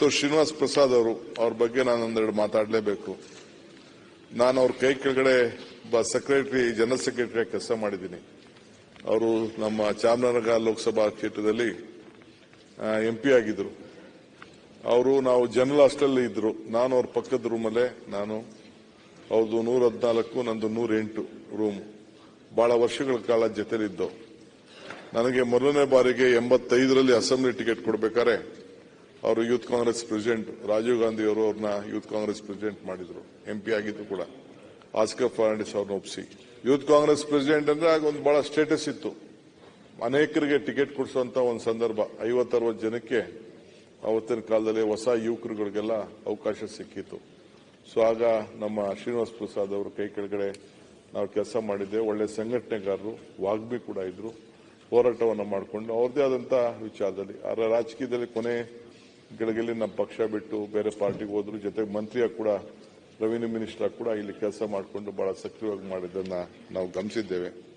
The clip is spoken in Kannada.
ಶ್ರೀನಿವಾಸ್ ಪ್ರಸಾದ್ ಅವರು, ಅವ್ರ ಬಗ್ಗೆ ನಾನು ಒಂದೆರಡು ಮಾತಾಡಲೇಬೇಕು. ನಾನು ಅವ್ರ ಕೈ ಕೆಳಗಡೆ ಸೆಕ್ರೆಟರಿ, ಜನರಲ್ ಸೆಕ್ರೆಟರಿ ಕೆಲಸ ಮಾಡಿದ್ದೀನಿ. ಅವರು ನಮ್ಮ ಚಾಮರಾಜನಗರ ಲೋಕಸಭಾ ಕ್ಷೇತ್ರದಲ್ಲಿ ಎಂ ಪಿ ಆಗಿದ್ರು. ಅವರು ನಾವು ಜನರಲ್ ಹಾಸ್ಟೆಲ್ ಇದ್ರು. ನಾನು ಅವ್ರ ಪಕ್ಕದ ರೂಮಲ್ಲೇ ನಾನು ಅವ್ರದ್ದು ನೂರ ಹದಿನಾಲ್ಕು, ನಂದು ನೂರ ಎಂಟು ರೂಮ್ ಬಹಳ ವರ್ಷಗಳ ಕಾಲ ಜೊತೆಲಿದ್ದವು ನನಗೆ ಮೊದಲನೇ ಬಾರಿಗೆ ಎಂಬತ್ತೈದರಲ್ಲಿ ಅಸೆಂಬ್ಲಿ ಟಿಕೆಟ್ ಕೊಡಬೇಕಾದ್ರೆ ಅವರು ಯೂತ್ ಕಾಂಗ್ರೆಸ್ ಪ್ರೆಸಿಡೆಂಟ್, ರಾಜೀವ್ ಗಾಂಧಿ ಅವರು ಅವ್ರನ್ನ ಯೂತ್ ಕಾಂಗ್ರೆಸ್ ಪ್ರೆಸಿಡೆಂಟ್ ಮಾಡಿದ್ರು. ಎಂ ಪಿ ಆಗಿದ್ರು ಕೂಡ. ಆಸ್ಕರ್ ಫರ್ನಾಂಡಿಸ್ ಅವ್ರನ್ನ ಒಪ್ಪಿಸಿ ಯೂತ್ ಕಾಂಗ್ರೆಸ್ ಪ್ರೆಸಿಡೆಂಟ್ ಅಂದ್ರೆ ಆಗ ಒಂದು ಬಹಳ ಸ್ಟೇಟಸ್ ಇತ್ತು. ಅನೇಕರಿಗೆ ಟಿಕೆಟ್ ಕೊಡಿಸುವಂತ ಒಂದು ಸಂದರ್ಭ. ಐವತ್ತರವತ್ತು ಜನಕ್ಕೆ ಅವತ್ತಿನ ಕಾಲದಲ್ಲಿ ಹೊಸ ಯುವಕರುಗಳಿಗೆಲ್ಲ ಅವಕಾಶ ಸಿಕ್ಕಿತ್ತು. ಸೊ ಆಗ ನಮ್ಮ ಶ್ರೀನಿವಾಸ್ ಪ್ರಸಾದ್ ಅವರು ಕೈ ಕೆಳಗಡೆ ನಾವು ಕೆಲಸ ಮಾಡಿದ್ದೆ. ಒಳ್ಳೆ ಸಂಘಟನೆಗಾರರು, ವಾಗ್ಮಿ ಕೂಡ ಇದ್ರು. ಹೋರಾಟವನ್ನು ಮಾಡಿಕೊಂಡು ಅವ್ರದ್ದೇ ಆದಂತ ವಿಚಾರದಲ್ಲಿ, ಆದರೆ ರಾಜಕೀಯದಲ್ಲಿ ಕೊನೆ ಗಳಿಗೆಯಲ್ಲಿ ನಮ್ಮ ಪಕ್ಷ ಬಿಟ್ಟು ಬೇರೆ ಪಾರ್ಟಿಗೆ ಹೋದ್ರು ಜೊತೆಗೆ ಮಂತ್ರಿಯಾಗಿ ಕೂಡ ರೆವಿನ್ಯೂ ಮಿನಿಸ್ಟರ್ ಕೂಡ ಇಲ್ಲಿ ಕೆಲಸ ಮಾಡಿಕೊಂಡು ಬಹಳ ಸಕ್ರಿಯವಾಗಿ ಮಾಡಿದ್ದನ್ನ ನಾವು ಗಮನಿಸಿದ್ದೇವೆ.